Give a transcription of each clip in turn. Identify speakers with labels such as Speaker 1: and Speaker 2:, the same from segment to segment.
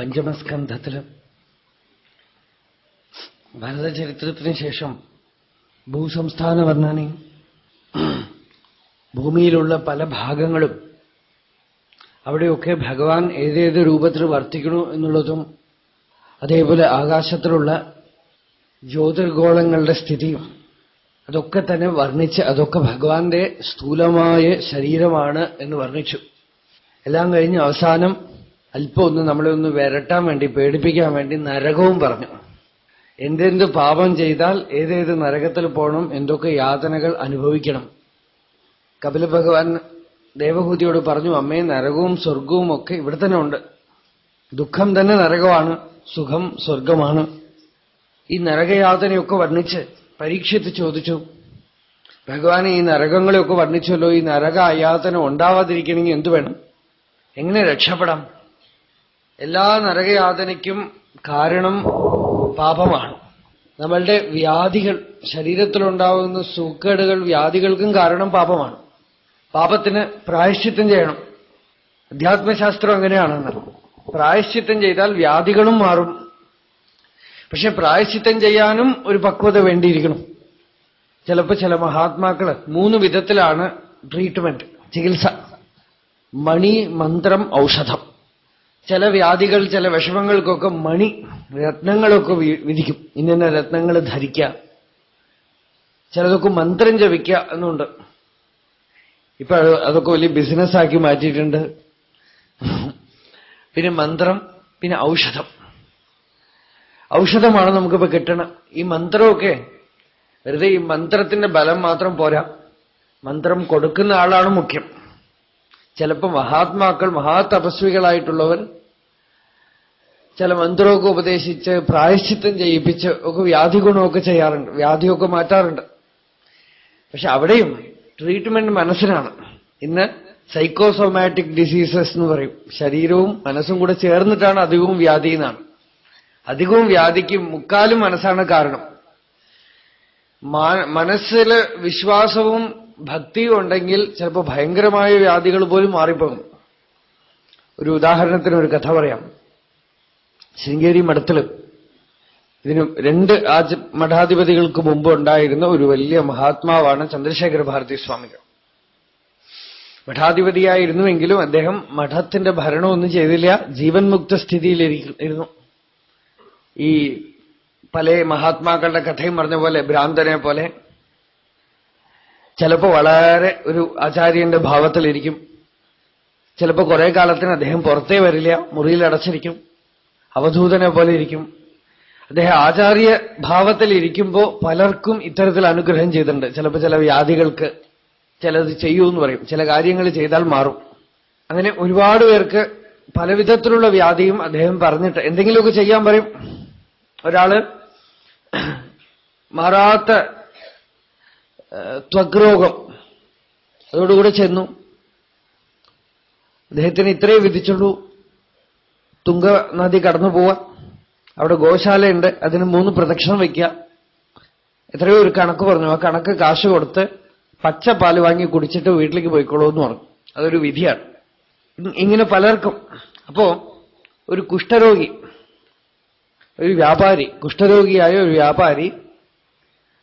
Speaker 1: പഞ്ചമസ്കന്ധത്തിൽ ഭാരതചരിത്രത്തിന് ശേഷം ഭൂസംസ്ഥാന വർണനയും ഭൂമിയിലുള്ള പല ഭാഗങ്ങളും അവിടെയൊക്കെ ഭഗവാൻ ഏതേത് രൂപത്തിൽ വർത്തിക്കണു എന്നുള്ളതും അതേപോലെ ആകാശത്തിലുള്ള ജ്യോതിർഗോളങ്ങളുടെ സ്ഥിതിയും അതൊക്കെ തന്നെ വർണിച്ച് അതൊക്കെ ഭഗവാന്റെ സ്ഥൂലമായ ശരീരമാണ് എന്ന് വർണിച്ചു. എല്ലാം കഴിഞ്ഞ് അവസാനം അല്പം ഒന്ന് നമ്മളെ ഒന്ന് വരട്ടാൻ വേണ്ടി പേടിപ്പിക്കാൻ വേണ്ടി നരകവും പറഞ്ഞു. എന്തെന്ത് പാപം ചെയ്താൽ ഏതേത് നരകത്തിൽ പോകണം എന്തൊക്കെ യാതനകൾ അനുഭവിക്കണം. കപില ഭഗവാൻ ദേവഹൂതിയോട് പറഞ്ഞു അമ്മേ നരകവും സ്വർഗവും ഒക്കെ ഇവിടെ തന്നെ ഉണ്ട്. ദുഃഖം തന്നെ നരകമാണ് സുഖം സ്വർഗമാണ്. ഈ നരകയാതനയൊക്കെ വർണിച്ച് പരീക്ഷിച്ച് ചോദിച്ചു ഭഗവാൻ ഈ നരകങ്ങളെയൊക്കെ വർണിച്ചല്ലോ ഈ നരക അയാതന ഉണ്ടാവാതിരിക്കണമെങ്കിൽ എന്തു വേണം? എങ്ങനെ രക്ഷപ്പെടാം? എല്ലാ നരകയാതനയ്ക്കും കാരണം പാപമാണ്. നമ്മളുടെ വ്യാധികൾ ശരീരത്തിലുണ്ടാകുന്ന സൂക്കേടുകൾ വ്യാധികൾക്കും കാരണം പാപമാണ്. പാപത്തിന് പ്രായശ്ചിത്തം ചെയ്യണം. അധ്യാത്മശാസ്ത്രം അങ്ങനെയാണെന്ന്. പ്രായശ്ചിത്തം ചെയ്താൽ വ്യാധികളും മാറും. പക്ഷെ പ്രായശ്ചിത്തം ചെയ്യാനും ഒരു പക്വത വേണ്ടിയിരിക്കണം. ചിലപ്പോൾ ചില മഹാത്മാക്കൾ മൂന്ന് വിധത്തിലാണ് ട്രീറ്റ്മെന്റ് ചികിത്സ. മണി മന്ത്രം ഔഷധം. ചില വ്യാധികൾ ചില വിഷമങ്ങൾക്കൊക്കെ മണി രത്നങ്ങളൊക്കെ വിധിക്കും. ഇന്ന രത്നങ്ങൾ ധരിക്കുക ചിലതൊക്കെ മന്ത്രം ജപിക്കുക എന്നുണ്ട്. ഇപ്പൊ അതൊക്കെ വലിയ ബിസിനസ്സാക്കി മാറ്റിയിട്ടുണ്ട്. പിന്നെ മന്ത്രം പിന്നെ ഔഷധം. ഔഷധമാണ് നമുക്കിപ്പോ കിട്ടണം. ഈ മന്ത്രമൊക്കെ വെറുതെ ഈ മന്ത്രത്തിന്റെ ബലം മാത്രം പോരാ. മന്ത്രം കൊടുക്കുന്ന ആളാണ് മുഖ്യം. ചിലപ്പോ മഹാത്മാക്കൾ മഹാതപസ്വികളായിട്ടുള്ളവർ ചില മന്ത്രമൊക്കെ ഉപദേശിച്ച് പ്രായശ്ചിത്തം ചെയ്യിപ്പിച്ച് ഒക്കെ വ്യാധി ഗുണമൊക്കെ ചെയ്യാറുണ്ട് വ്യാധിയൊക്കെ മാറ്റാറുണ്ട്. പക്ഷെ അവിടെയും ട്രീറ്റ്മെന്റ് മനസ്സിനാണ്. ഇന്ന് സൈക്കോസോമാറ്റിക് ഡിസീസസ് എന്ന് പറയും. ശരീരവും മനസ്സും കൂടെ ചേർന്നിട്ടാണ് അധികവും വ്യാധി എന്നാണ്. അധികവും വ്യാധിക്ക് മുക്കാലും മനസ്സാണ് കാരണം. മനസ്സിൽ വിശ്വാസവും ഭക്തിയും ഉണ്ടെങ്കിൽ ചിലപ്പോൾ ഭയങ്കരമായ വ്യാധികൾ പോലും മാറിപ്പോകും. ഒരു ഉദാഹരണത്തിന് ഒരു കഥ പറയാം. ശൃംഗേരി മഠത്തിൽ ഇതിന് രണ്ട് രാജ മഠാധിപതികൾക്ക് മുമ്പ് ഉണ്ടായിരുന്ന ഒരു വലിയ മഹാത്മാവാണ് ചന്ദ്രശേഖര ഭാരതി സ്വാമികൾ. മഠാധിപതിയായിരുന്നുവെങ്കിലും അദ്ദേഹം മഠത്തിന്റെ ഭരണമൊന്നും ചെയ്തില്ല ജീവൻ മുക്ത സ്ഥിതിയിലിരിക്കുന്നു ഈ പല മഹാത്മാക്കളുടെ കഥയും പറഞ്ഞ പോലെ ഭ്രാന്തനെ പോലെ ചിലപ്പോ വളരെ ഒരു ആചാര്യന്റെ ഭാവത്തിലിരിക്കും. ചിലപ്പോ കുറെ കാലത്തിന് അദ്ദേഹം പുറത്തേ വരില്ല മുറിയിൽ അടച്ചിരിക്കും അവധൂതനെ പോലെ ഇരിക്കും. അദ്ദേഹം ആചാര്യ ഭാവത്തിലിരിക്കുമ്പോൾ പലർക്കും ഇത്തരത്തിൽ അനുഗ്രഹം ചെയ്തിട്ടുണ്ട്. ചിലപ്പോൾ ചില വ്യാധികൾക്ക് ചിലത് ചെയ്യൂ എന്ന് പറയും. ചില കാര്യങ്ങൾ ചെയ്താൽ മാറും. അങ്ങനെ ഒരുപാട് പേർക്ക് പലവിധത്തിലുള്ള വ്യാധിയും അദ്ദേഹം പറഞ്ഞിട്ട് എന്തെങ്കിലുമൊക്കെ ചെയ്യാൻ പറയും. ഒരാൾ മാറാത്ത ത്വഗ്രോഗം അതോടുകൂടെ ചെന്നു. അദ്ദേഹത്തിന് ഇത്രേ വിധിച്ചുള്ളൂ. തുങ്ക നദി കടന്നു പോവാ. അവിടെ ഗോശാലയുണ്ട്. അതിന് മൂന്ന് പ്രദക്ഷിണം വയ്ക്കുക എത്രയോ ഒരു കണക്ക് പറഞ്ഞു. ആ കണക്ക് കാശ് കൊടുത്ത് പച്ച പാൽ വാങ്ങി കുടിച്ചിട്ട് വീട്ടിലേക്ക് പോയിക്കോളൂ എന്ന് പറഞ്ഞു. അതൊരു വിധിയാണ്. ഇങ്ങനെ പലർക്കും. അപ്പോ ഒരു കുഷ്ഠരോഗി ഒരു വ്യാപാരി കുഷ്ഠരോഗിയായ ഒരു വ്യാപാരി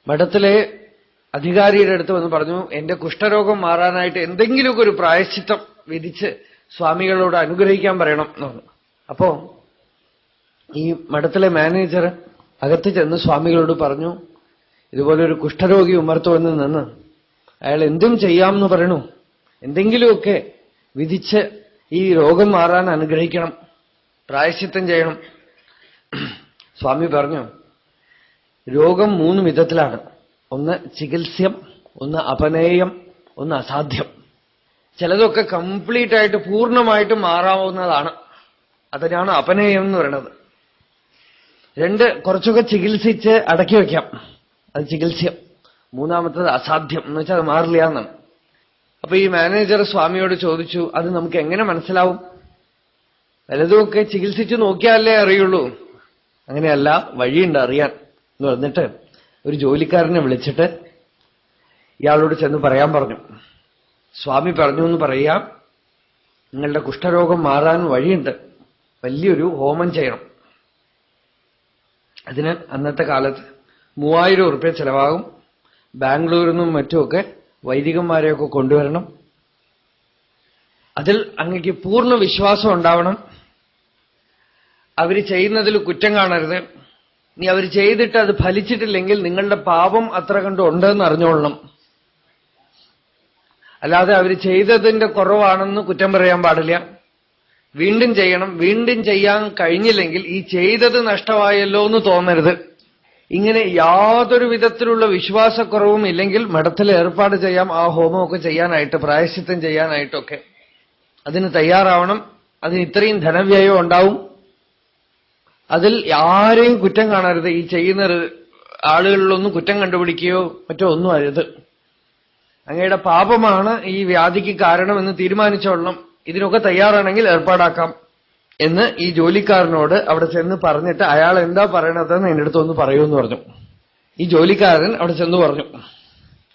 Speaker 1: മഠത്തിലെ അധികാരിയുടെ അടുത്ത് വന്ന് പറഞ്ഞു എന്റെ കുഷ്ഠരോഗം മാറാനായിട്ട് എന്തെങ്കിലുമൊക്കെ ഒരു പ്രായശ്ചിത്തം വിധിച്ച് സ്വാമികളോട് അനുഗ്രഹിക്കാൻ പറയണം എന്ന് പറഞ്ഞു. അപ്പോ ഈ മഠത്തിലെ മാനേജർ അകത്ത് ചെന്ന് സ്വാമികളോട് പറഞ്ഞു ഇതുപോലെ ഒരു കുഷ്ഠരോഗി ഉമർത്തു വന്ന് നിന്ന് അയാൾ എന്തും ചെയ്യാമെന്ന് പറയണു. എന്തെങ്കിലുമൊക്കെ വിധിച്ച് ഈ രോഗം മാറാൻ അനുഗ്രഹിക്കണം പ്രായശ്ചിത്തം ചെയ്യണം. സ്വാമി പറഞ്ഞു രോഗം മൂന്ന് വിധത്തിലാണ്. ഒന്ന് ചികിത്സ്യം ഒന്ന് അപനേയം ഒന്ന് അസാധ്യം. ചിലതൊക്കെ കംപ്ലീറ്റ് ആയിട്ട് പൂർണമായിട്ട് മാറാവുന്നതാണ്. അതിനാണ് അപനേയം എന്ന് പറയുന്നത്. രണ്ട് കുറച്ചൊക്കെ ചികിത്സിച്ച് അടക്കി വയ്ക്കാം അത് ചികിത്സ്യം. മൂന്നാമത്തത് അസാധ്യം. എന്ന് വെച്ചാൽ അത് മാറില്ല എന്നാണ്. അപ്പൊ ഈ മാനേജർ സ്വാമിയോട് ചോദിച്ചു അത് നമുക്ക് എങ്ങനെ മനസ്സിലാവും? വലതുമൊക്കെ ചികിത്സിച്ചു നോക്കിയാലേ അറിയുള്ളൂ. അങ്ങനെയല്ല വഴിയുണ്ട് അറിയാൻ. എന്ന് പറഞ്ഞിട്ട് ഒരു ജോലിക്കാരനെ വിളിച്ചിട്ട് ഇയാളോട് ചെന്ന് പറയാൻ പറഞ്ഞു. സ്വാമി പറഞ്ഞു എന്ന് പറയാം. നിങ്ങളുടെ കുഷ്ഠരോഗം മാറാൻ വഴിയുണ്ട്. വലിയൊരു ഹോമം ചെയ്യണം. അതിന് അന്നത്തെ കാലത്ത് മൂവായിരം ഉറുപ്പ്യ ചെലവാകും. ബാംഗ്ലൂരിൽ നിന്നും മറ്റുമൊക്കെ വൈദികന്മാരെയൊക്കെ കൊണ്ടുവരണം. അതിൽ അങ്ങക്ക് പൂർണ വിശ്വാസം ഉണ്ടാവണം. അവർ ചെയ്യുന്നതിൽ കുറ്റം കാണരുത്. നീ അവർ ചെയ്തിട്ട് അത് ഫലിച്ചിട്ടില്ലെങ്കിൽ നിങ്ങളുടെ പാപം അത്ര കണ്ട് ഉണ്ടെന്ന് അറിഞ്ഞോളണം. അല്ലാതെ അവർ ചെയ്തതിന്റെ കുറവാണെന്ന് കുറ്റം പറയാൻ പാടില്ല. വീണ്ടും ചെയ്യണം. വീണ്ടും ചെയ്യാൻ കഴിഞ്ഞില്ലെങ്കിൽ ഈ ചെയ്തത് നഷ്ടമായല്ലോ എന്ന് തോന്നരുത്. ഇങ്ങനെ യാതൊരു വിധത്തിലുള്ള വിശ്വാസക്കുറവും ഇല്ലെങ്കിൽ മഠത്തിൽ ഏർപ്പാട് ചെയ്യാം ആ ഹോമമൊക്കെ ചെയ്യാനായിട്ട് പ്രായശ്ചിത്തം ചെയ്യാനായിട്ടൊക്കെ. അതിന് തയ്യാറാവണം. അതിന് ഇത്രയും ധനവ്യയം ഉണ്ടാവും. അതിൽ ആരെയും കുറ്റം കാണരുത്. ഈ ചെയ്യുന്ന ആളുകളിലൊന്നും കുറ്റം കണ്ടുപിടിക്കുകയോ മറ്റോ ഒന്നും അരുത്. അങ്ങയുടെ പാപമാണ് ഈ വ്യാധിക്ക് കാരണമെന്ന് തീരുമാനിച്ചോളണം ഇതിനൊക്കെ തയ്യാറാണെങ്കിൽ ഏർപ്പാടാക്കാം എന്ന് ഈ ജോലിക്കാരനോട് അവിടെ ചെന്ന് പറഞ്ഞിട്ട് അയാൾ എന്താ പറയണതെന്ന് എന്റെ അടുത്ത് ഒന്ന് പറയൂന്ന് പറഞ്ഞു. ഈ ജോലിക്കാരൻ അവിടെ ചെന്ന് പറഞ്ഞു.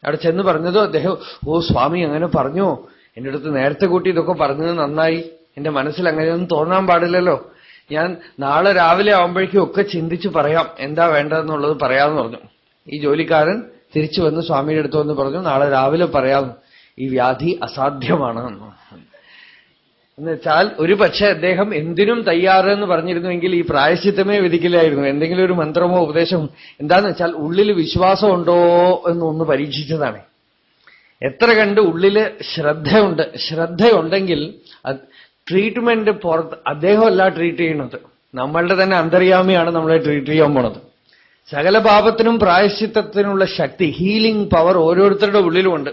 Speaker 1: അവിടെ ചെന്ന് പറഞ്ഞതോ അദ്ദേഹം ഓ സ്വാമി അങ്ങനെ പറഞ്ഞു. എന്റെ അടുത്ത് നേരത്തെ കൂട്ടി ഇതൊക്കെ പറഞ്ഞത് നന്നായി. എന്റെ മനസ്സിൽ അങ്ങനെയൊന്നും തോന്നാൻ പാടില്ലല്ലോ. ഞാൻ നാളെ രാവിലെ ആവുമ്പോഴേക്കും ഒക്കെ ചിന്തിച്ച് പറയാം. എന്താ വേണ്ടതെന്നുള്ളത് പറയാമെന്ന് പറഞ്ഞു. ഈ ജോലിക്കാരൻ തിരിച്ചു വന്ന് സ്വാമിയുടെ അടുത്ത് വന്ന് പറഞ്ഞു നാളെ രാവിലെ പറയാം. ഈ വ്യാധി അസാധ്യമാണ്. എന്നുവെച്ചാൽ ഒരു പക്ഷെ അദ്ദേഹം എന്തിനും തയ്യാറെന്ന് പറഞ്ഞിരുന്നുവെങ്കിൽ ഈ പ്രായശ്ചിത്തമേ വിധിക്കില്ലായിരുന്നു. എന്തെങ്കിലും ഒരു മന്ത്രമോ ഉപദേശമോ എന്താന്ന് വെച്ചാൽ ഉള്ളിൽ വിശ്വാസം വിശ്വാസമുണ്ടോ എന്നൊന്ന് പരീക്ഷിച്ചതാണ്. എത്ര കണ്ട് ഉള്ളിൽ ശ്രദ്ധയുണ്ട്. ശ്രദ്ധയുണ്ടെങ്കിൽ ട്രീറ്റ്മെന്റ് പുറത്ത് അദ്ദേഹമല്ല ട്രീറ്റ് ചെയ്യുന്നത്. നമ്മളുടെ തന്നെ അന്തര്യാമിയാണ് നമ്മളെ ട്രീറ്റ് ചെയ്യാൻ പോണത്. സകല പാപത്തിനും പ്രായശ്ചിത്തത്തിനുള്ള ശക്തി ഹീലിംഗ് പവർ ഓരോരുത്തരുടെ ഉള്ളിലുമുണ്ട്.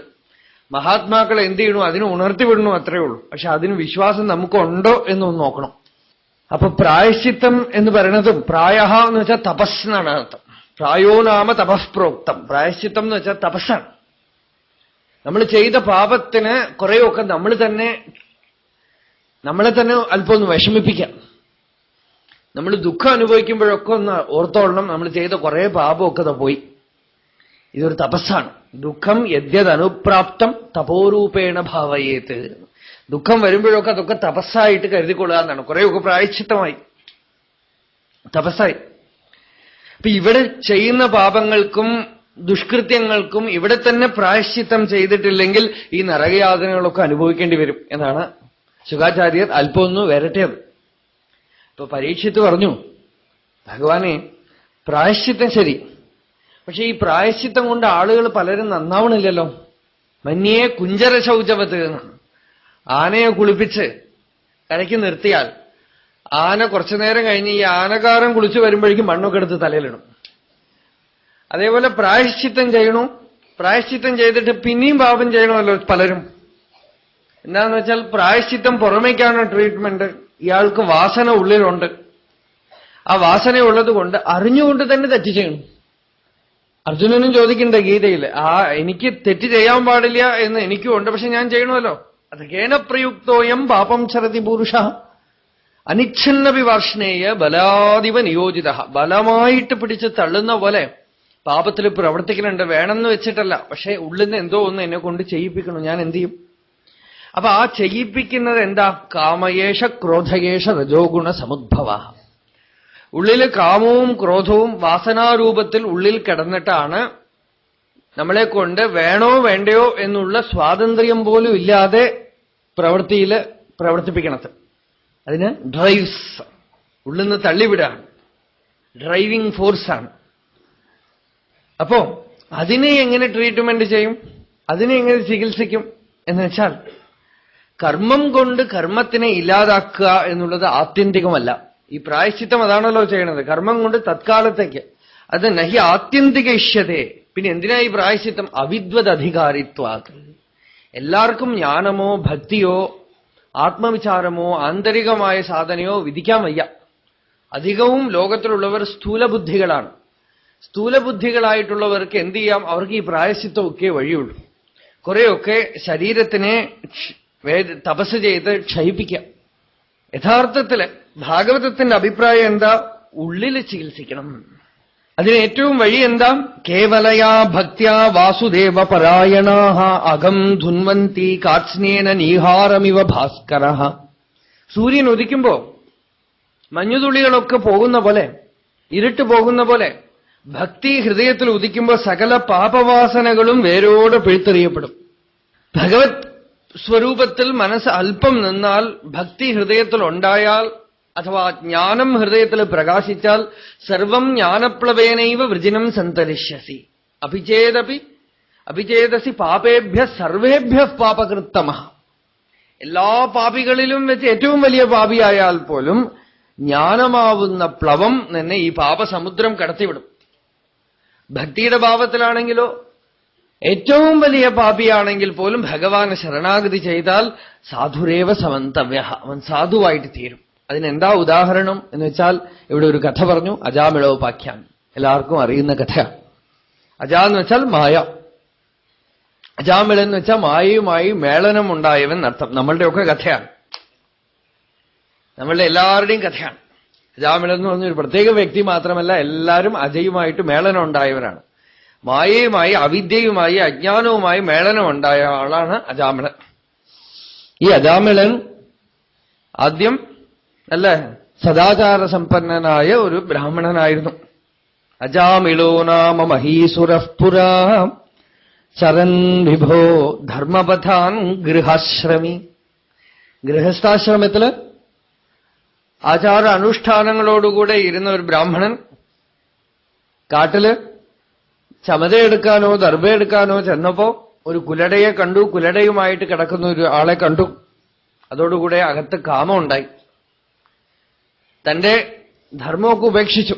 Speaker 1: മഹാത്മാക്കൾ എന്ത് ചെയ്യണു? അതിന് ഉണർത്തിവിടണു അത്രയേ ഉള്ളൂ. പക്ഷെ അതിന് വിശ്വാസം നമുക്കുണ്ടോ എന്നൊന്ന് നോക്കണം. അപ്പൊ പ്രായശ്ചിത്തം എന്ന് പറയുന്നതും പ്രായ എന്ന് വെച്ചാൽ തപസ് എന്നാണ് അർത്ഥം. പ്രായോ നാമ തപസ്പ്രോക്തം. പ്രായശ്ചിത്തം എന്ന് വെച്ചാൽ തപസ്സാണ്. നമ്മൾ ചെയ്ത പാപത്തിന് കുറേയൊക്കെ നമ്മൾ തന്നെ നമ്മളെ തന്നെ അല്പം ഒന്ന് വിഷമിപ്പിക്കാം. നമ്മൾ ദുഃഖം അനുഭവിക്കുമ്പോഴൊക്കെ ഒന്ന് ഓർത്തോളണം. നമ്മൾ ചെയ്ത കുറെ പാപമൊക്കെ പോയി. ഇതൊരു തപസ്സാണ്. ദുഃഖം യദ്യതനുപ്രാപ്തം തപോരൂപേണ ഭാവയേത്ത് ദുഃഖം വരുമ്പോഴൊക്കെ അതൊക്കെ തപസ്സായിട്ട് കരുതിക്കൊള്ളുക എന്നാണ്. കുറേയൊക്കെ പ്രായച്ചിത്തമായി തപസ്സായി. അപ്പൊ ഇവിടെ ചെയ്യുന്ന പാപങ്ങൾക്കും ദുഷ്കൃത്യങ്ങൾക്കും ഇവിടെ തന്നെ പ്രായശ്ചിത്തം ചെയ്തിട്ടില്ലെങ്കിൽ ഈ നരകയാതനകളൊക്കെ അനുഭവിക്കേണ്ടി വരും എന്നാണ് ശുഖാചാര്യർ അല്പമൊന്ന് ഒന്ന് വരട്ടിയത് ഇപ്പൊ പരീക്ഷിത്ത് പറഞ്ഞു. ഭഗവാനെ പ്രായശ്ചിത്തം ശരി. പക്ഷെ ഈ പ്രായശ്ചിത്തം കൊണ്ട് ആളുകൾ പലരും നന്നാവണില്ലല്ലോ. മന്യേ കുഞ്ചര ശൗചവത്ത് ആനയെ കുളിപ്പിച്ച് കരയ്ക്ക് നിർത്തിയാൽ ആന കുറച്ചു നേരം കഴിഞ്ഞ് ഈ ആനകാരം കുളിച്ചു വരുമ്പോഴേക്കും മണ്ണൊക്കെ എടുത്ത് തലയിലിടും. അതേപോലെ പ്രായശ്ചിത്തം ചെയ്യണു. പ്രായശ്ചിത്തം ചെയ്തിട്ട് പിന്നെയും പാപം ചെയ്യണമല്ലോ പലരും. എന്താന്ന് വെച്ചാൽ പ്രായശ്ചിത്തം പുറമേക്കാണ് ട്രീറ്റ്മെന്റ് ഇയാൾക്ക് വാസന ഉള്ളിലുണ്ട്. ആ വാസനയുള്ളത് കൊണ്ട് അറിഞ്ഞുകൊണ്ട് തന്നെ തെറ്റ് ചെയ്യണം. അർജുനനും ചോദിക്കണ്ട ഗീതയിൽ ആ എനിക്ക് തെറ്റ് ചെയ്യാൻ പാടില്ല എന്ന് എനിക്കും ഉണ്ട് പക്ഷെ ഞാൻ ചെയ്യണമല്ലോ. അത് കേനപ്രയുക്തോയം പാപം ചരതി പുരുഷ. അനിച്ഛന്നപി വാർഷ്ണേയ ബലാദിവ നിയോജിത ബലമായിട്ട് പിടിച്ച് തള്ളുന്ന പോലെ പാപത്തിൽ പ്രവർത്തിക്കുന്നുണ്ട് വേണമെന്ന് വെച്ചിട്ടല്ല പക്ഷെ ഉള്ളിൽ നിന്ന് എന്തോ ഒന്ന് എന്നെ കൊണ്ട് ചെയ്യിപ്പിക്കണം. ഞാൻ എന്ത് ചെയ്യും? അപ്പൊ ആ ചെയ്യിപ്പിക്കുന്നത് എന്താ? കാമയേഷ ക്രോധയേഷ രജോഗുണ സമുദ്ഭവ. ഉള്ളിൽ കാമവും ക്രോധവും വാസനാരൂപത്തിൽ ഉള്ളിൽ കിടന്നിട്ടാണ് നമ്മളെ കൊണ്ട് വേണോ വേണ്ടയോ എന്നുള്ള സ്വാതന്ത്ര്യം പോലും ഇല്ലാതെ പ്രവൃത്തിയിൽ പ്രവർത്തിപ്പിക്കണത്. അതിന് ഡ്രൈവ്സ് ഉള്ളിൽ നിന്ന് തള്ളിവിടാണ് ഡ്രൈവിംഗ് ഫോഴ്സാണ് അപ്പോ അതിനെ എങ്ങനെ ട്രീറ്റ്മെന്റ് ചെയ്യും? അതിനെ എങ്ങനെ ചികിത്സിക്കും? എന്ന് വെച്ചാൽ കർമ്മം കൊണ്ട് കർമ്മത്തിനെ ഇല്ലാതാക്കുക എന്നുള്ളത് ആത്യന്തികമല്ല. ഈ പ്രായശ്ചിത്തം അതാണല്ലോ ചെയ്യണത്. കർമ്മം കൊണ്ട് തത്കാലത്തേക്ക്. അത് നഹി ആത്യന്തിക ഇഷ്യതേ പിന്നെ എന്തിനാ ഈ പ്രായശ്ചിത്തം? അവിദ്വത് അധികാരിത്വാത് എല്ലാവർക്കും ജ്ഞാനമോ ഭക്തിയോ ആത്മവിചാരമോ ആന്തരികമായ സാധനയോ വിധിക്കാൻ വയ്യ. അധികവും ലോകത്തിലുള്ളവർ സ്ഥൂലബുദ്ധികളാണ്. സ്ഥൂലബുദ്ധികളായിട്ടുള്ളവർക്ക് എന്ത് ചെയ്യാം? അവർക്ക് ഈ പ്രായശ്ചിത്തമൊക്കെ വഴിയുള്ളൂ. കുറെയൊക്കെ ശരീരത്തിനെ തപസ് ചെയ്ത് ക്ഷയിപ്പിക്കാം. യഥാർത്ഥത്തിൽ ഭാഗവതത്തിന്റെ അഭിപ്രായം എന്താ? ഉള്ളിൽ ചികിത്സിക്കണം. അതിന് ഏറ്റവും വഴി എന്താ? കേവലയാ ഭക്തിയാ വാസുദേവ പരായണാഹ അകം ധുൻവന്തി കാത്സ്നേന നീഹാരമിവ ഭാസ്കര. സൂര്യൻ ഉദിക്കുമ്പോ മഞ്ഞുതുള്ളികളൊക്കെ പോകുന്ന പോലെ ഇരുട്ട് പോകുന്ന പോലെ ഭക്തി ഹൃദയത്തിൽ ഉദിക്കുമ്പോൾ സകല പാപവാസനകളും വേരോടെ പിഴുത്തെറിയപ്പെടും. ഭഗവത് സ്വരൂപത്തിൽ മനസ്സ് അല്പം നിന്നാൽ ഭക്തി ഹൃദയത്തിൽ ഉണ്ടായാൽ അഥവാ ജ്ഞാനം ഹൃദയത്തിൽ പ്രകാശിച്ചാൽ സർവം ജ്ഞാനപ്ലവേനൈവ വൃജിനം സന്തരിഷ്യസി. അഭിചേദപി അഭിചേതസി പാപേഭ്യ സർവേഭ്യ പാപകൃത്തമ എല്ലാ പാപികളിലും വെച്ച് ഏറ്റവും വലിയ പാപിയായാൽ പോലും ജ്ഞാനമാവുന്ന പ്ലവം നിന്നെ ഈ പാപസമുദ്രം കടത്തിവിടും. ഭക്തിയുടെ ഭാവത്തിലാണെങ്കിലോ ഏറ്റവും വലിയ പാപിയാണെങ്കിൽ പോലും ഭഗവാന് ശരണാഗതി ചെയ്താൽ സാധുരേവ സമന്തവ്യ അവൻ സാധുവായിട്ട് തീരും. അതിനെന്താ ഉദാഹരണം എന്ന് വെച്ചാൽ ഇവിടെ ഒരു കഥ പറഞ്ഞു. അജാമിളോപാഖ്യാൻ എല്ലാവർക്കും അറിയുന്ന കഥയാണ് അജാ എന്ന് വെച്ചാൽ മായ. അജാമിള എന്ന് വെച്ചാൽ മായയുമായി മേളനം ഉണ്ടായവൻ അർത്ഥം. നമ്മളുടെയൊക്കെ കഥയാണ്. നമ്മളുടെ എല്ലാവരുടെയും കഥയാണ്. അജാമിള എന്ന് പറഞ്ഞൊരു പ്രത്യേക വ്യക്തി മാത്രമല്ല എല്ലാവരും അജയുമായിട്ട് മേളനം ഉണ്ടായവരാണ് മായയുമായി അവിദ്യയുമായി അജ്ഞാനവുമായി മേളനമുണ്ടായ ആളാണ് അജാമിളൻ ഈ അജാമിളൻ ആദ്യം അല്ലേ സദാചാര സമ്പന്നനായ ഒരു ബ്രാഹ്മണനായിരുന്നു. അജാമിളോ നാമ മഹീസുരപുരാ ചരൻ വിഭോ ധർമ്മപഥാൻ ഗൃഹാശ്രമി. ഗൃഹസ്ഥാശ്രമത്തിൽ ആചാര അനുഷ്ഠാനങ്ങളോടുകൂടെ ഇരുന്ന ഒരു ബ്രാഹ്മണൻ കാട്ടിൽ ചമതയെടുക്കാനോ ദർഭയെടുക്കാനോ ചെന്നപ്പോ ഒരു കുലടയെ കണ്ടു. കുലടയുമായിട്ട് കിടക്കുന്ന ഒരു ആളെ കണ്ടു. അതോടുകൂടെ അകത്ത് കാമുണ്ടായി തന്റെ ധർമ്മമൊക്കെ ഉപേക്ഷിച്ചു.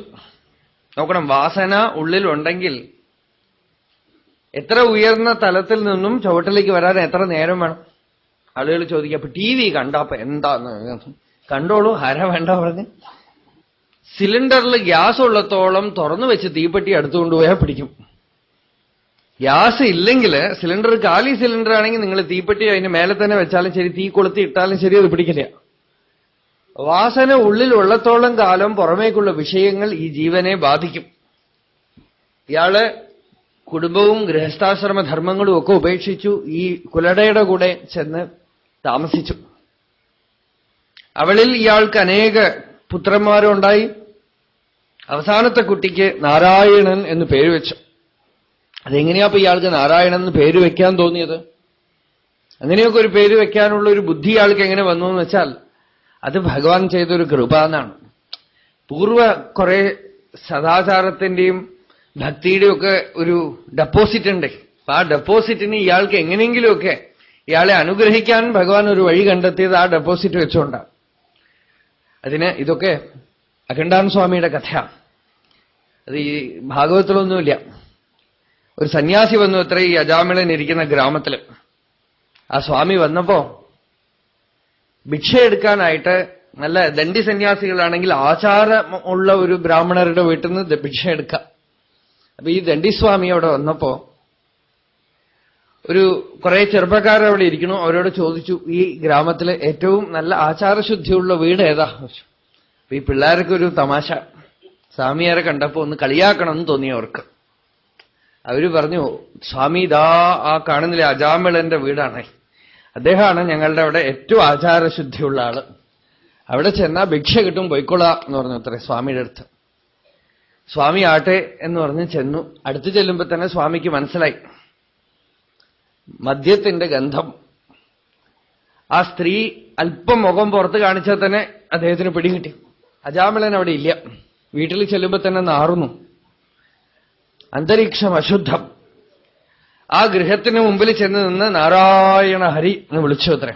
Speaker 1: നോക്കണം വാസന ഉള്ളിലുണ്ടെങ്കിൽ എത്ര ഉയർന്ന തലത്തിൽ നിന്നും ചുവട്ടിലേക്ക് വരാൻ എത്ര നേരം വേണം? ആളുകൾ ചോദിക്കുക അപ്പൊ ടി വി കണ്ടപ്പോ എന്താന്ന്? കണ്ടോളൂ ഹര വേണ്ട? പറഞ്ഞ് സിലിണ്ടറിൽ ഗ്യാസ് ഉള്ളത്തോളം തുറന്നു വെച്ച് തീപ്പെട്ടി അടുത്തുകൊണ്ടുപോയാൽ പിടിക്കും. ഗ്യാസ് ഇല്ലെങ്കിൽ സിലിണ്ടർ കാലി സിലിണ്ടർ ആണെങ്കിൽ നിങ്ങൾ തീപ്പെട്ടി അതിന് മേലെ തന്നെ വെച്ചാലും ശരി തീ കൊളുത്തി ഇട്ടാലും ശരി അത് പിടിക്കില്ല. വാസന ഉള്ളിലുള്ളത്തോളം കാലം പുറമേക്കുള്ള വിഷയങ്ങൾ ഈ ജീവനെ ബാധിക്കും. ഇയാൾ കുടുംബവും ഗൃഹസ്ഥാശ്രമ ധർമ്മങ്ങളും ഒക്കെ ഉപേക്ഷിച്ചു ഈ കുലടയുടെ കൂടെ ചെന്ന് താമസിച്ചു. അവളിൽ ഇയാൾക്ക് അനേക പുത്രന്മാരുണ്ടായി. അവസാനത്തെ കുട്ടിക്ക് നാരായണൻ എന്ന് പേര് വെച്ചു. അതെങ്ങനെയാ ഇപ്പൊ ഇയാൾക്ക് നാരായണൻ എന്ന് പേര് വെക്കാൻ തോന്നിയത്? അങ്ങനെയൊക്കെ ഒരു പേര് വെക്കാനുള്ള ഒരു ബുദ്ധി ഇയാൾക്ക് എങ്ങനെ വന്നു എന്ന് വെച്ചാൽ അത് ഭഗവാൻ ചെയ്തൊരു കൃപ എന്നാണ്. പൂർവ കുറെ സദാചാരത്തിന്റെയും ഭക്തിയുടെയും ഒക്കെ ഒരു ഡെപ്പോസിറ്റ് ഉണ്ട്. ആ ഡെപ്പോസിറ്റിന് ഇയാൾക്ക് എങ്ങനെയെങ്കിലുമൊക്കെ ഇയാളെ അനുഗ്രഹിക്കാൻ ഭഗവാൻ ഒരു വഴി കണ്ടെത്തിയത് ആ ഡെപ്പോസിറ്റ് വെച്ചുകൊണ്ടാണ്. അതിന് ഇതൊക്കെ അഖണ്ഡാൻ സ്വാമിയുടെ കഥയാണ്. അത് ഈ ഭാഗവത്തിലൊന്നുമില്ല ഒരു സന്യാസി വന്നു അത്ര ഈ അജാമിളൻ ഇരിക്കുന്ന ഗ്രാമത്തിൽ ആ സ്വാമി വന്നപ്പോ ഭിക്ഷ എടുക്കാനായിട്ട് നല്ല ദണ്ഡി സന്യാസികളാണെങ്കിൽ ആചാരമുള്ള ഒരു ബ്രാഹ്മണരുടെ വീട്ടിൽ നിന്ന് ഭിക്ഷ എടുക്കാം അപ്പൊ ഈ ദണ്ഡിസ്വാമി അവിടെ വന്നപ്പോ ഒരു കുറെ ചെറുപ്പക്കാർ അവിടെ ഇരിക്കണു അവരോട് ചോദിച്ചു ഈ ഗ്രാമത്തിൽ ഏറ്റവും നല്ല ആചാരശുദ്ധിയുള്ള വീട് ഏതാ? ചോദിച്ചു. അപ്പൊ ഈ പിള്ളേർക്ക് ഒരു തമാശ. സ്വാമിയാരെ കണ്ടപ്പോ ഒന്ന് കളിയാക്കണം എന്ന് തോന്നി അവർക്ക്. അവർ പറഞ്ഞു സ്വാമി ഇതാ ആ കാണുന്നില്ല അജാമിളന്റെ വീടാണ്. അദ്ദേഹമാണ് ഞങ്ങളുടെ അവിടെ ഏറ്റവും ആചാരശുദ്ധിയുള്ള ആൾ. അവിടെ ചെന്നാ ഭിക്ഷ കിട്ടും പൊയ്ക്കൊള്ളാം എന്ന് പറഞ്ഞു അത്രേ സ്വാമിയുടെ അടുത്ത്. സ്വാമി ആട്ടെ എന്ന് പറഞ്ഞ് ചെന്നു. അടുത്തു ചെല്ലുമ്പോ തന്നെ സ്വാമിക്ക് മനസ്സിലായി. മദ്യത്തിന്റെ ഗന്ധം. ആ സ്ത്രീ അല്പം മുഖം പുറത്ത് കാണിച്ചാൽ തന്നെ അദ്ദേഹത്തിന് പിടികിട്ടി. അജാമിളൻ അവിടെ ഇല്ല. വീട്ടിൽ ചെല്ലുമ്പോ തന്നെ നാറുന്നു. അന്തരീക്ഷം അശുദ്ധം ആ ഗൃഹത്തിന് മുമ്പിൽ ചെന്ന് നിന്ന് നാരായണ ഹരി എന്ന് വിളിച്ചു അത്രേ.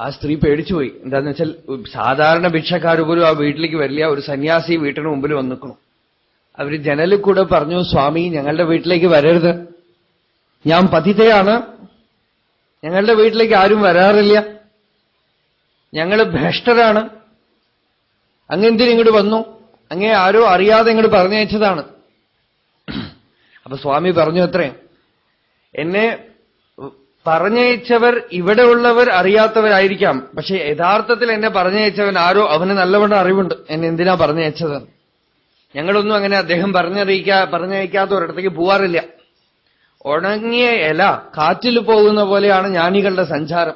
Speaker 1: ആ സ്ത്രീ പേടിച്ചുപോയി. എന്താന്ന് വെച്ചാൽ സാധാരണ ഭിക്ഷക്കാർ പോലും ആ വീട്ടിലേക്ക് വരില്ല. ഒരു സന്യാസി വീട്ടിന് മുമ്പിൽ വന്നിക്കണം. അവർ ജനലിൽ കൂടെ പറഞ്ഞു സ്വാമി ഞങ്ങളുടെ വീട്ടിലേക്ക് വരരുത്. ഞാൻ പതിതയാണ്. ഞങ്ങളുടെ വീട്ടിലേക്ക് ആരും വരാറില്ല. ഞങ്ങൾ ഭ്രഷ്ടരാണ്. അങ്ങെന്തിനും ഇങ്ങോട്ട് വന്നു? അങ്ങേ ആരോ അറിയാതെ ഇങ്ങോട്ട് പറഞ്ഞയച്ചതാണ്. അപ്പൊ സ്വാമി പറഞ്ഞു അത്രേ. എന്നെ പറഞ്ഞയച്ചവർ ഇവിടെയുള്ളവർ അറിയാത്തവരായിരിക്കാം. പക്ഷെ യഥാർത്ഥത്തിൽ എന്നെ പറഞ്ഞയച്ചവൻ ആരോ അവന് നല്ലവണ്ണം അറിവുണ്ട്. എന്നെ എന്തിനാ പറഞ്ഞയച്ചത്? ഞങ്ങളൊന്നും അങ്ങനെ അദ്ദേഹം പറഞ്ഞറിയിക്കാ പറഞ്ഞയക്കാത്ത ഒരിടത്തേക്ക് പോവാറില്ല. ഉണങ്ങിയ ഇല കാറ്റിൽ പോകുന്ന പോലെയാണ് ജ്ഞാനികളുടെ സഞ്ചാരം.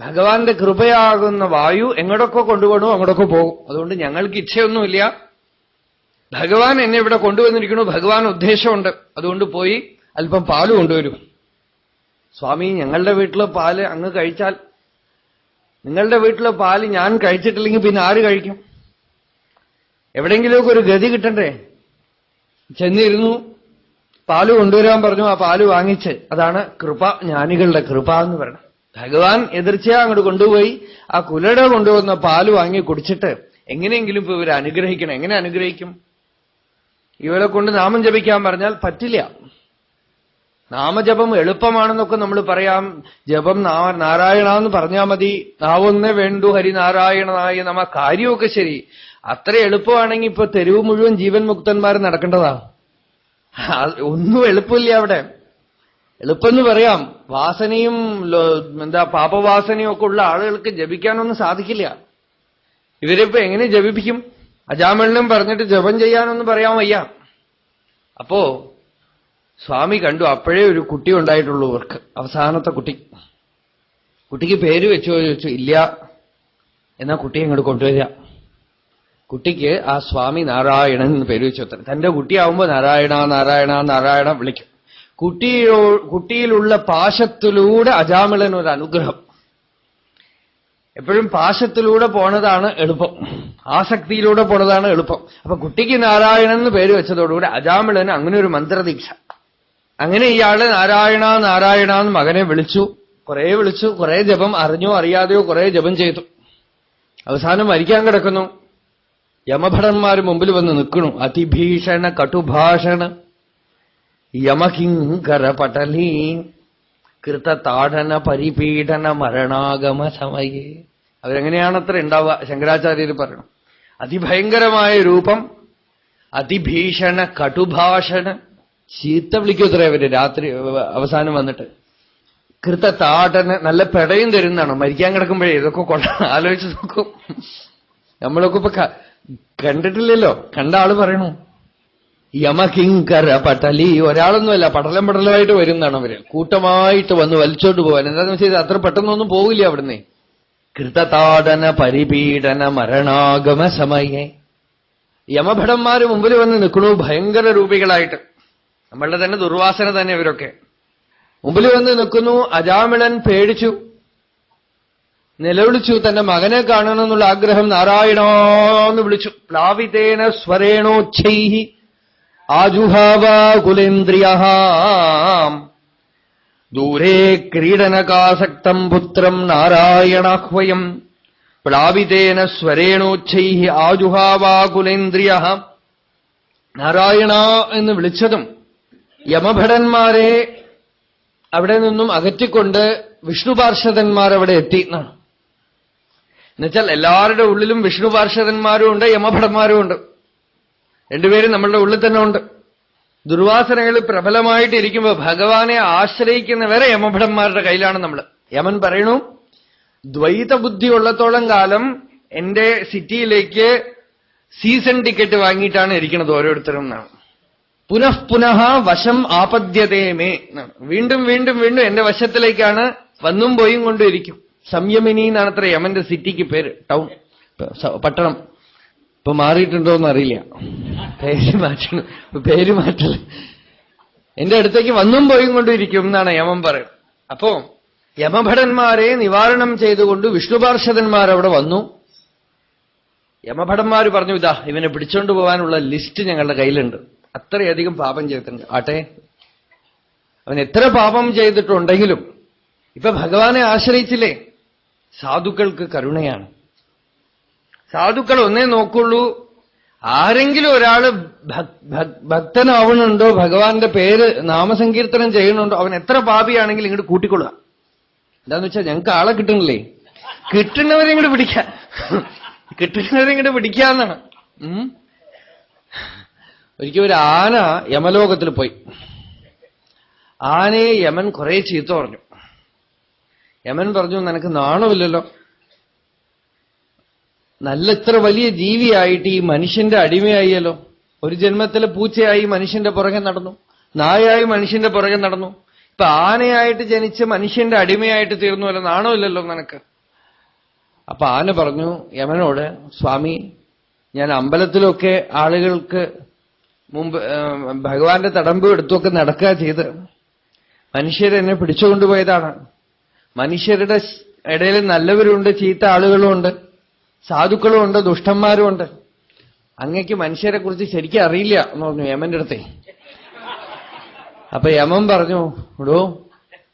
Speaker 1: ഭഗവാന്റെ കൃപയാകുന്ന വായു എങ്ങോട്ടൊക്കെ കൊണ്ടുപോകണോ അങ്ങോട്ടൊക്കെ പോകും. അതുകൊണ്ട് ഞങ്ങൾക്ക് ഇച്ഛയൊന്നുമില്ല. ഭഗവാൻ എന്നെ ഇവിടെ കൊണ്ടുവന്നിരിക്കുന്നു. ഭഗവാൻ ഉദ്ദേശമുണ്ട്. അതുകൊണ്ട് പോയി അല്പം പാൽ കൊണ്ടുവരും. സ്വാമി ഞങ്ങളുടെ വീട്ടിലെ പാൽ അങ്ങ് കഴിച്ചാൽ നിങ്ങളുടെ വീട്ടിലെ പാൽ ഞാൻ കഴിച്ചിട്ടില്ലെങ്കിൽ പിന്നെ ആര് കഴിക്കും? എവിടെയെങ്കിലുമൊക്കെ ഒരു ഗതി കിട്ടണ്ടേ? ചെന്നിരുന്നു പാൽ കൊണ്ടുവരാൻ പറഞ്ഞു ആ പാൽ വാങ്ങിച്ച്. അതാണ് കൃപ ജ്ഞാനികളുടെ കൃപ എന്ന് പറയുന്നത്. ഭഗവാൻ എതിർച്ചയാ അങ്ങോട്ട് കൊണ്ടുപോയി ആ കുലട കൊണ്ടുവന്ന പാൽ വാങ്ങി കുടിച്ചിട്ട് എങ്ങനെയെങ്കിലും ഇവർ അനുഗ്രഹിക്കണം. എങ്ങനെ അനുഗ്രഹിക്കും? ഇവരെ കൊണ്ട് നാമം ജപിക്കാൻ പറഞ്ഞാൽ പറ്റില്ല. നാമജപം എളുപ്പമാണെന്നൊക്കെ നമ്മൾ പറയാം. ജപം നാരായണ എന്ന് പറഞ്ഞാൽ മതി. നാവൊന്നേ വേണ്ടു ഹരിനാരായണനായ നമ്മ കാര്യമൊക്കെ ശരി. അത്ര എളുപ്പമാണെങ്കിൽ ഇപ്പൊ തെരുവ് മുഴുവൻ ജീവൻ മുക്തന്മാർ നടക്കേണ്ടതാ. ഒന്നും എളുപ്പമില്ല അവിടെ. എളുപ്പമെന്ന് പറയാം. വാസനയും എന്താ പാപവാസനയും ഒക്കെ ഉള്ള ആളുകൾക്ക് ജപിക്കാനൊന്നും സാധിക്കില്ല. ഇവരിപ്പോ എങ്ങനെ ജപിപ്പിക്കും? അജാമണ്ണും പറഞ്ഞിട്ട് ജപം ചെയ്യാനൊന്നും പറയാൻ വയ്യ. അപ്പോ സ്വാമി കണ്ടു അപ്പോഴേ ഒരു കുട്ടി ഉണ്ടായിട്ടുള്ളൂ ഇവർക്ക് അവസാനത്തെ കുട്ടി. കുട്ടിക്ക് പേര് വെച്ചോ ചോദിച്ചു ഇല്ല. എന്നാ കുട്ടിയെ ഇങ്ങോട്ട് കൊണ്ടുവരിക. കുട്ടിക്ക് ആ സ്വാമി നാരായണൻ എന്ന് പേര് വെച്ചു. തന്റെ കുട്ടിയാവുമ്പോ നാരായണ നാരായണ നാരായണ വിളിക്കും. കുട്ടിയോ കുട്ടിയിലുള്ള പാശത്തിലൂടെ അജാമിളൻ ഒരു അനുഗ്രഹം. എപ്പോഴും പാശത്തിലൂടെ പോണതാണ് എളുപ്പം. ആസക്തിയിലൂടെ പോണതാണ് എളുപ്പം. അപ്പൊ കുട്ടിക്ക് നാരായണൻ എന്ന് പേര് വെച്ചതോടുകൂടി അജാമിളന് അങ്ങനെ ഒരു മന്ത്രദീക്ഷ. അങ്ങനെ ഇയാൾ നാരായണ നാരായണ എന്ന് മകനെ വിളിച്ചു. കുറെ വിളിച്ചു. കുറെ ജപം അറിഞ്ഞോ അറിയാതെയോ കുറെ ജപം ചെയ്തു. അവസാനം മരിക്കാൻ കിടക്കുന്നു. യമഭടന്മാർ മുമ്പിൽ വന്ന് നിൽക്കണു അതിഭീഷണ കടുഭാഷണ. യമകിങ്കര പടലീ. കൃതതാടന പരിപീഡന മരണാഗമ സമയേ അവരെങ്ങനെയാണത്ര ഉണ്ടാവുക? ശങ്കരാചാര്യർ പറയണം. അതിഭയങ്കരമായ രൂപം അതിഭീഷണ കടുഭാഷണ ചീത്ത വിളിക്കൂത്രേ അവർ രാത്രി അവസാനം വന്നിട്ട്. കൃതതാടന നല്ല പെടയും തരുന്നതാണ്. മരിക്കാൻ കിടക്കുമ്പോഴേ ഇതൊക്കെ കൊള്ള ആലോചിച്ച് നോക്കും. നമ്മളൊക്കെ ഇപ്പൊ കണ്ടിട്ടില്ലല്ലോ. കണ്ട ആൾ പറയണു. യമകിങ്കര പടലി ഒരാളൊന്നുമല്ല പടലം പടലമായിട്ട് വരുന്നതാണ് അവർ. കൂട്ടമായിട്ട് വന്ന് വലിച്ചോണ്ട് പോവാൻ. എന്താണെന്ന് വെച്ചാൽ അത്ര പെട്ടെന്നൊന്നും പോവില്ല അവിടുന്ന്. കൃതതാടന പരിപീഡന മരണാഗമ സമയേ. യമഭടന്മാര് മുമ്പിൽ വന്ന് നിൽക്കണു ഭയങ്കര രൂപികളായിട്ട്. നമ്മളുടെ തന്നെ ദുർവാസന തന്നെ ഇവരൊക്കെ. മുമ്പിൽ വന്ന് നിൽക്കുന്നു അജാമിളൻ പേടിച്ചു. നിലവിളിച്ചു തന്റെ മകനെ കാണണമെന്നുള്ള ആഗ്രഹം നാരായണോന്ന് വിളിച്ചു. പ്ലാവിതേന സ്വരേണോച്ഛൈഹി ആജുഹാവാകുലേന്ദ്രിയ. ദൂരേ ക്രീഡനകാസക്തം പുത്രം നാരായണാഹ്വയം. പ്ലാവിതേന സ്വരേണോച്ഛൈ ആജുഹാവാകുലേന്ദ്രിയ. നാരായണ എന്ന് വിളിച്ചതും യമഭടന്മാരെ അവിടെ നിന്നും അകറ്റിക്കൊണ്ട് വിഷ്ണുപാർഷതന്മാർ അവിടെ എത്തി. എന്നാണ് എന്നുവെച്ചാൽ എല്ലാവരുടെ ഉള്ളിലും വിഷ്ണു പാർഷദന്മാരും ഉണ്ട് യമഭടന്മാരും ഉണ്ട്. രണ്ടുപേരും നമ്മളുടെ ഉള്ളിൽ തന്നെ ഉണ്ട്. ദുർവാസനകൾ പ്രബലമായിട്ടിരിക്കുമ്പോൾ ഭഗവാനെ ആശ്രയിക്കുന്നവരെ യമഭടന്മാരുടെ കയ്യിലാണ് നമ്മൾ യമൻ പറയണു ദ്വൈതബുദ്ധി ഉള്ളത്തോളം കാലം എന്റെ സിറ്റിയിലേക്ക് സീസൺ ടിക്കറ്റ് വാങ്ങിയിട്ടാണ് ഇരിക്കുന്നത് ഓരോരുത്തരും എന്നാണ്. പുനഃ പുനഃ വശം ആപദ്യതേമേ വീണ്ടും വീണ്ടും വീണ്ടും എന്റെ വശത്തിലേക്കാണ് വന്നും പോയും കൊണ്ടിരിക്കും സംയമിനി എന്നാണ് അത്ര യമന്റെ സിറ്റിക്ക് പേര് ടൗൺ പട്ടണം. ഇപ്പൊ മാറിയിട്ടുണ്ടോ എന്ന് അറിയില്ല. പേര് മാറ്റണം. പേര് മാറ്റൽ. എന്റെ അടുത്തേക്ക് വന്നും പോയും കൊണ്ടിരിക്കും എന്നാണ് യമം പറയും അപ്പോ യമഭടന്മാരെ നിവാരണം ചെയ്തുകൊണ്ട് വിഷ്ണുപാർഷദന്മാർ അവിടെ വന്നു. യമഭടന്മാർ പറഞ്ഞു ഇതാ ഇവനെ പിടിച്ചോണ്ട് പോകാനുള്ള ലിസ്റ്റ് ഞങ്ങളുടെ കയ്യിലുണ്ട്. അത്രയധികം പാപം ചെയ്തിട്ടുണ്ട്. ആട്ടെ അവൻ എത്ര പാപം ചെയ്തിട്ടുണ്ടെങ്കിലും ഇപ്പൊ ഭഗവാനെ ആശ്രയിച്ചില്ലേ? സാധുക്കൾക്ക് കരുണയാണ്. സാധുക്കൾ ഒന്നേ നോക്കുള്ളൂ. ആരെങ്കിലും ഒരാൾ ഭക്തനാവണുണ്ടോ ഭഗവാന്റെ പേര് നാമസങ്കീർത്തനം ചെയ്യുന്നുണ്ടോ അവൻ എത്ര പാപിയാണെങ്കിലും ഇങ്ങോട്ട് കൂട്ടിക്കൊള്ളുക. എന്താന്ന് വെച്ചാൽ ഞങ്ങൾക്ക് ആളെ കിട്ടണില്ലേ? കിട്ടുന്നവരെ ഇങ്ങോട്ട് പിടിക്കാം. കിട്ടുന്നവരെ ഇങ്ങോട്ട് പിടിക്കാന്നാണ് ഒരിക്കൽ ഒരു ആന യമലോകത്തിൽ പോയി. ആനയെ യമൻ കുറെ ചീത്ത പറഞ്ഞു. യമൻ പറഞ്ഞു നിനക്ക് നാണമില്ലല്ലോ. നല്ല ഇത്ര വലിയ ജീവിയായിട്ട് ഈ മനുഷ്യന്റെ അടിമയായിയല്ലോ. ഒരു ജന്മത്തിലെ പൂച്ചയായി മനുഷ്യന്റെ പുറകെ നടന്നു. നായായി മനുഷ്യന്റെ പുറകെ നടന്നു. ഇപ്പൊ ആനയായിട്ട് ജനിച്ച് മനുഷ്യന്റെ അടിമയായിട്ട് തീർന്നുവല്ലോ നാണമില്ലല്ലോ നിനക്ക്? അപ്പൊ ആന പറഞ്ഞു യമനോട് സ്വാമി ഞാൻ അമ്പലത്തിലൊക്കെ ആളുകൾക്ക് മുമ്പ് ഭഗവാന്റെ തടമ്പ് എടുത്തൊക്കെ നടക്കുക ചെയ്ത് മനുഷ്യരെന്നെ പിടിച്ചുകൊണ്ടുപോയതാണ്. മനുഷ്യരുടെ ഇടയിൽ നല്ലവരുണ്ട് ചീത്ത ആളുകളുമുണ്ട് സാധുക്കളുമുണ്ട് ദുഷ്ടന്മാരുമുണ്ട്. അങ്ങക്ക് മനുഷ്യരെ കുറിച്ച് ശരിക്കും അറിയില്ല എന്ന് പറഞ്ഞു യമന്റെ അടുത്തെ. അപ്പൊ യമൻ പറഞ്ഞു ഇടോ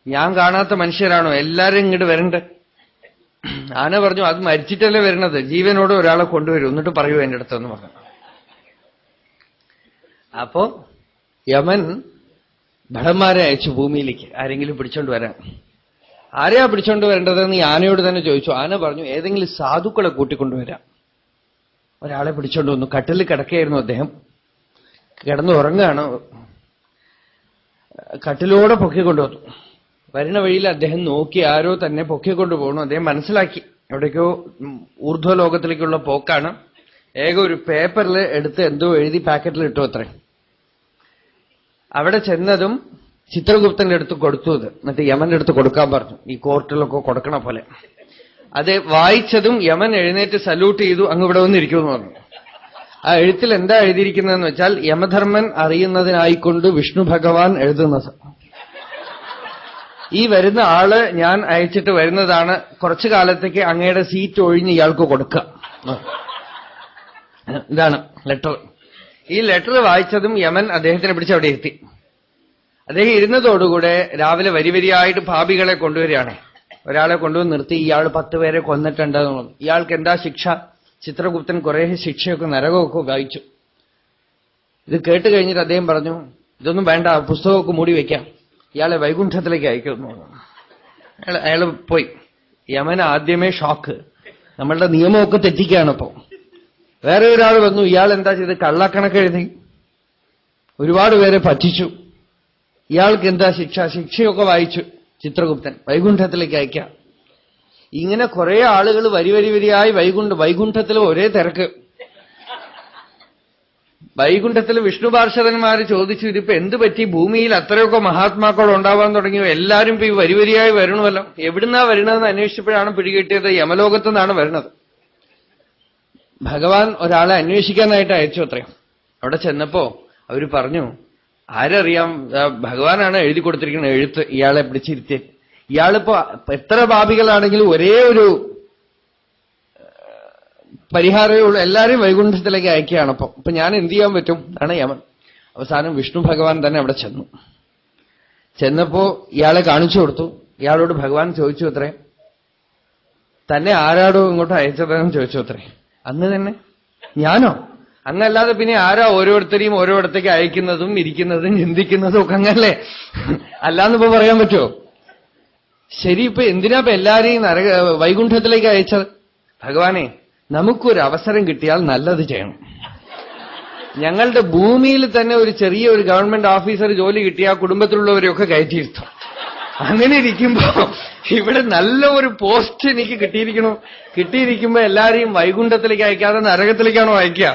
Speaker 1: ഞാൻ കാണാത്ത മനുഷ്യരാണോ? എല്ലാരും ഇങ്ങോട്ട് വരണ്ട. ആന പറഞ്ഞു അത് മരിച്ചിട്ടല്ലേ വരണത്? ജീവനോട് ഒരാളെ കൊണ്ടുവരും. എന്നിട്ട് പറയൂ എന്റെ അടുത്തെന്ന് പറഞ്ഞു. അപ്പോ യമൻ ഭടന്മാരെ അയച്ചു ഭൂമിയിലേക്ക്. ആരെങ്കിലും പിടിച്ചോണ്ട് വരാൻ. ആരെയാ പിടിച്ചോണ്ട് വരേണ്ടതെന്ന് ഈ ആനയോട് തന്നെ ചോദിച്ചു. ആന പറഞ്ഞു ഏതെങ്കിലും സാധുക്കളെ കൂട്ടിക്കൊണ്ടുവരാം. ഒരാളെ പിടിച്ചോണ്ട് വന്നു. കട്ടിൽ കിടക്കുകയായിരുന്നു അദ്ദേഹം. കിടന്നു ഉറങ്ങുകയാണ്. കട്ടിലോടെ പൊക്കിക്കൊണ്ടുവന്നു വരുന്ന വഴിയിൽ അദ്ദേഹം നോക്കി ആരോ തന്നെ പൊക്കിക്കൊണ്ടു പോകണു അദ്ദേഹം മനസ്സിലാക്കി. എവിടേക്കോ ഊർധ്വലോകത്തിലേക്കുള്ള പോക്കാണ്. ഏക ഒരു പേപ്പറിൽ എടുത്ത് എന്തോ എഴുതി പാക്കറ്റിൽ ഇട്ടു അത്രേ. അവിടെ ചെന്നതും ചിത്രഗുപ്തന്റെ അടുത്ത് കൊടുത്തു അത്. എന്നിട്ട് യമന്റെ അടുത്ത് കൊടുക്കാൻ പറഞ്ഞു. ഈ കോർട്ടിലൊക്കെ കൊടുക്കണ പോലെ. അത് വായിച്ചതും യമൻ എഴുന്നേറ്റ് സല്യൂട്ട് ചെയ്തു അങ്ങ് ഇവിടെ വന്നിരിക്കുമെന്ന് പറഞ്ഞു. ആ എഴുത്തിൽ എന്താ എഴുതിയിരിക്കുന്നതെന്ന് വെച്ചാൽ യമധർമ്മൻ അറിയുന്നതിനായിക്കൊണ്ട് വിഷ്ണു ഭഗവാൻ എഴുതുന്നത്. ഈ വരുന്ന ആൾ ഞാൻ അയച്ചിട്ട് വരുന്നതാണ് കുറച്ചു കാലത്തേക്ക് അങ്ങയുടെ സീറ്റ് ഒഴിഞ്ഞ് ഇയാൾക്ക് കൊടുക്കുക. ഇതാണ് ലെറ്റർ. ഈ ലെറ്റർ വായിച്ചതും യമൻ അദ്ദേഹത്തിനെ പിടിച്ച് അവിടെ എത്തി അദ്ദേഹം ഇരുന്നതോടുകൂടെ രാവിലെ വരി വരിയായിട്ട് ഭാബികളെ കൊണ്ടുവരികയാണ്. ഒരാളെ കൊണ്ടുവന്ന് നിർത്തി ഇയാൾ പത്ത് പേരെ കൊന്നിട്ടുണ്ടെന്നുള്ളത്. ഇയാൾക്ക് എന്താ ശിക്ഷ? ചിത്രഗുപ്തൻ കുറെ ശിക്ഷയൊക്കെ നരകമൊക്കെ വായിച്ചു. ഇത് കേട്ട് കഴിഞ്ഞിട്ട് അദ്ദേഹം പറഞ്ഞു ഇതൊന്നും വേണ്ട പുസ്തകമൊക്കെ മൂടി വയ്ക്കാം ഇയാളെ വൈകുണ്ഠത്തിലേക്ക് അയക്കുന്നു. അയാൾ അയാൾ പോയി. യമൻ ആദ്യമേ ഷോക്ക്. നമ്മളുടെ നിയമമൊക്കെ തെറ്റിക്കുകയാണിപ്പോ വേറെ ഒരാൾ വന്നു ഇയാൾ എന്താ ചെയ്ത് കള്ളക്കണക്ക് എഴുതി ഒരുപാട് പേരെ പറ്റിച്ചു. ഇയാൾക്ക് എന്താ ശിക്ഷ? ശിക്ഷയൊക്കെ വായിച്ചു. ചിത്രഗുപ്തൻ വൈകുണ്ഠത്തിലേക്ക് അയക്കാം ഇങ്ങനെ കുറെ ആളുകൾ വരി വരി വരിയായി വൈകുണ്ഠ വൈകുണ്ഠത്തിൽ ഒരേ തിരക്ക്. വൈകുണ്ഠത്തിൽ വിഷ്ണു പാർഷദന്മാർ ചോദിച്ചു ഇതിപ്പോ എന്ത് പറ്റി? ഭൂമിയിൽ അത്രയൊക്കെ മഹാത്മാക്കൾ ഉണ്ടാവാൻ തുടങ്ങിയോ? എല്ലാരും ഇപ്പൊ ഈ വരി വരിയായി വരണമല്ലോ എവിടുന്നാ വരണതെന്ന് അന്വേഷിച്ചപ്പോഴാണ് പിടികിട്ടിയത് യമലോകത്തു നിന്നാണ് വരുന്നത് ഭഗവാൻ ഒരാളെ അന്വേഷിക്കാനായിട്ട് അയച്ചു അത്രയും. അവിടെ ചെന്നപ്പോ അവർ പറഞ്ഞു ആരറിയാം? ഭഗവാനാണ് എഴുതി കൊടുത്തിരിക്കുന്നത് എഴുത്ത്. ഇയാളെ പിടിച്ചിരുത്തി. ഇയാളിപ്പോ എത്ര പാപികളാണെങ്കിലും ഒരേ ഒരു പരിഹാരമേ ഉള്ളൂ. എല്ലാവരെയും വൈകുണ്ഠത്തിലേക്ക് അയക്കുകയാണ്. അപ്പൊ ഇപ്പൊ ഞാൻ എന്ത് ചെയ്യാൻ പറ്റും? ആണ് യമൻ. അവസാനം വിഷ്ണു ഭഗവാൻ തന്നെ അവിടെ ചെന്നു. ചെന്നപ്പോ ഇയാളെ കാണിച്ചു കൊടുത്തു. ഇയാളോട് ഭഗവാൻ ചോദിച്ചു അത്രേ. തന്നെ ആരാടോ ഇങ്ങോട്ട് അയച്ചതെന്ന് ചോദിച്ചു അത്രേ. അന്ന് തന്നെ? ഞാനോ? അങ്ങല്ലാതെ പിന്നെ ആരാ ഓരോരുത്തരെയും ഓരോരുത്തേക്ക് അയക്കുന്നതും ഇരിക്കുന്നതും ചിന്തിക്കുന്നതും ഒക്കെ അങ്ങല്ലേ അല്ലാന്നിപ്പോ പറയാൻ പറ്റുമോ ശരി ഇപ്പൊ എന്തിനാ ഇപ്പൊ എല്ലാരെയും നരക വൈകുണ്ഠത്തിലേക്ക് അയച്ചത്? ഭഗവാനെ നമുക്കൊരു അവസരം കിട്ടിയാൽ നല്ലത് ചെയ്യണം. ഞങ്ങളുടെ ഭൂമിയിൽ തന്നെ ഒരു ചെറിയ ഒരു ഗവൺമെന്റ് ഓഫീസർ ജോലി കിട്ടിയാൽ കുടുംബത്തിലുള്ളവരെയൊക്കെ കയറ്റിയിരുത്തും. അങ്ങനെ ഇരിക്കുമ്പോ ഇവിടെ നല്ല ഒരു പോസ്റ്റ് എനിക്ക് കിട്ടിയിരിക്കണു. കിട്ടിയിരിക്കുമ്പോ എല്ലാരെയും വൈകുണ്ഠത്തിലേക്ക് അയക്കാതെ നരകത്തിലേക്കാണോ അയക്കുക?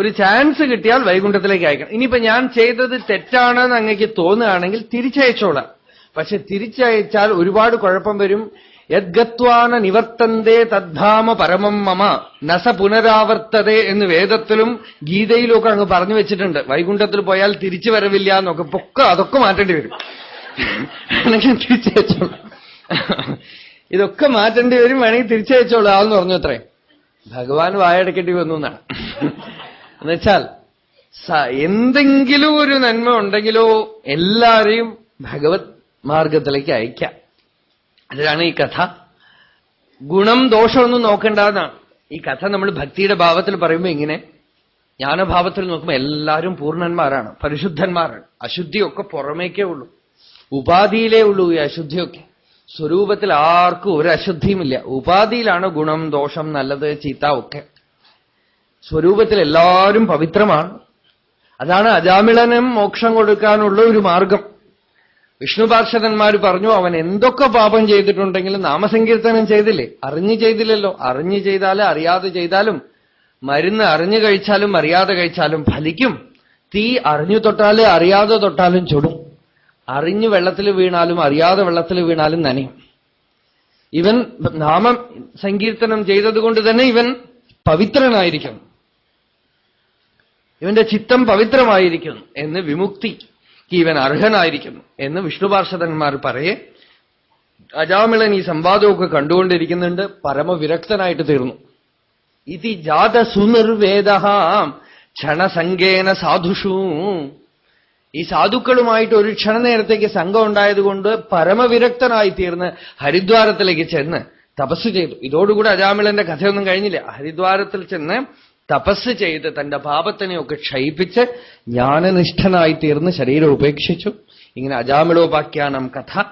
Speaker 1: ഒരു ചാൻസ് കിട്ടിയാൽ വൈകുണ്ഠത്തിലേക്ക് അയക്കണം. ഇനിയിപ്പോ ഞാൻ ചെയ്തത് തെറ്റാണെന്ന് അങ്ങക്ക് തോന്നുകയാണെങ്കിൽ തിരിച്ചയച്ചോളാം. പക്ഷെ തിരിച്ചയച്ചാൽ ഒരുപാട് കുഴപ്പം വരും. യദ്ഗത്വാന നിവർത്തന്തേ തദ്ധാമ പരമം മമ നസ പുനരാവർത്തതേ എന്ന് വേദത്തിലും ഗീതയിലും ഒക്കെ അങ്ങ് പറഞ്ഞു വെച്ചിട്ടുണ്ട്. വൈകുണ്ഠത്തിൽ പോയാൽ തിരിച്ചു വരവില്ല എന്നൊക്കെ പൊക്കെ അതൊക്കെ മാറ്റേണ്ടി വരും. വേണമെങ്കിൽ തിരിച്ചയച്ചോളാം. ഇതൊക്കെ മാറ്റേണ്ടി വരും വേണമെങ്കിൽ തിരിച്ചയച്ചോളാം എന്ന് പറഞ്ഞു അത്രേ ഭഗവാൻ വായടക്കേണ്ടി വന്നു എന്നാണ്. എന്നുവെച്ചാൽ എന്തെങ്കിലും ഒരു നന്മ ഉണ്ടെങ്കിലോ എല്ലാരെയും ഭഗവത് മാർഗത്തിലേക്ക് അയക്കാം. അതിലാണ് ഈ കഥ. ഗുണം ദോഷമൊന്നും നോക്കേണ്ടതാണ് ഈ കഥ നമ്മൾ ഭക്തിയുടെ ഭാവത്തിൽ പറയുമ്പോൾ ഇങ്ങനെ ജ്ഞാനഭാവത്തിൽ നോക്കുമ്പോൾ എല്ലാവരും പൂർണന്മാരാണ് പരിശുദ്ധന്മാരാണ്. അശുദ്ധിയൊക്കെ പുറമേക്കേ ഉള്ളൂ. ഉപാധിയിലേ ഉള്ളൂ ഈ അശുദ്ധിയൊക്കെ. സ്വരൂപത്തിൽ ആർക്കും ഒരു അശുദ്ധിയുമില്ല. ഉപാധിയിലാണ് ഗുണം ദോഷം നല്ലത് ചീത്ത ഒക്കെ. സ്വരൂപത്തിൽ എല്ലാവരും പവിത്രമാണ്. അതാണ് അജാമിളനും മോക്ഷം കൊടുക്കാനുള്ള ഒരു മാർഗം. വിഷ്ണു പാർഷദന്മാർ പറഞ്ഞു അവൻ എന്തൊക്കെ പാപം ചെയ്തിട്ടുണ്ടെങ്കിലും നാമസങ്കീർത്തനം ചെയ്തില്ലേ? അറിഞ്ഞു ചെയ്തില്ലല്ലോ. അറിഞ്ഞു ചെയ്താലും അറിയാതെ ചെയ്താലും മരുന്ന് അറിഞ്ഞു കഴിച്ചാലും അറിയാതെ കഴിച്ചാലും ഫലിക്കും. തീ അറിഞ്ഞു തൊട്ടാലേ അറിയാതെ തൊട്ടാലും ചുടും. അറിഞ്ഞു വെള്ളത്തിൽ വീണാലും അറിയാതെ വെള്ളത്തിൽ വീണാലും നനയും. ഇവൻ നാമം സങ്കീർത്തനം ചെയ്തതുകൊണ്ട് തന്നെ ഇവൻ പവിത്രനായിരിക്കുന്നു ഇവന്റെ ചിത്തം പവിത്രമായിരിക്കുന്നു എന്ന് വിമുക്തി ഇവൻ അർഹനായിരിക്കുന്നു എന്ന് വിഷ്ണുപാർഷദന്മാർ പറയെ. അജാമിളൻ ഈ സംവാദമൊക്കെ കണ്ടുകൊണ്ടിരിക്കുന്നുണ്ട്. പരമവിരക്തനായിട്ട് തീർന്നു. ഇതി ജാത സുനിർവേദ ക്ഷണസംഗേന സാധുഷു. ഈ സാധുക്കളുമായിട്ട് ഒരു ക്ഷണനേരത്തേക്ക് സംഘം ഉണ്ടായതുകൊണ്ട് പരമവിരക്തനായി തീർന്ന് ഹരിദ്വാരത്തിലേക്ക് ചെന്ന് തപസ് ചെയ്തു. ഇതോടുകൂടി അജാമിളന്റെ കഥയൊന്നും കഴിഞ്ഞില്ല. ഹരിദ്വാരത്തിൽ ചെന്ന് തപസ് ചെയ്ത് തന്റെ പാപത്തിനെയൊക്കെ ക്ഷയിപ്പിച്ച് ജ്ഞാനനിഷ്ഠനായി തീർന്ന് ശരീരം ഉപേക്ഷിച്ചു. ഇങ്ങനെ അജാമിളോപാഖ്യാനം കഥ.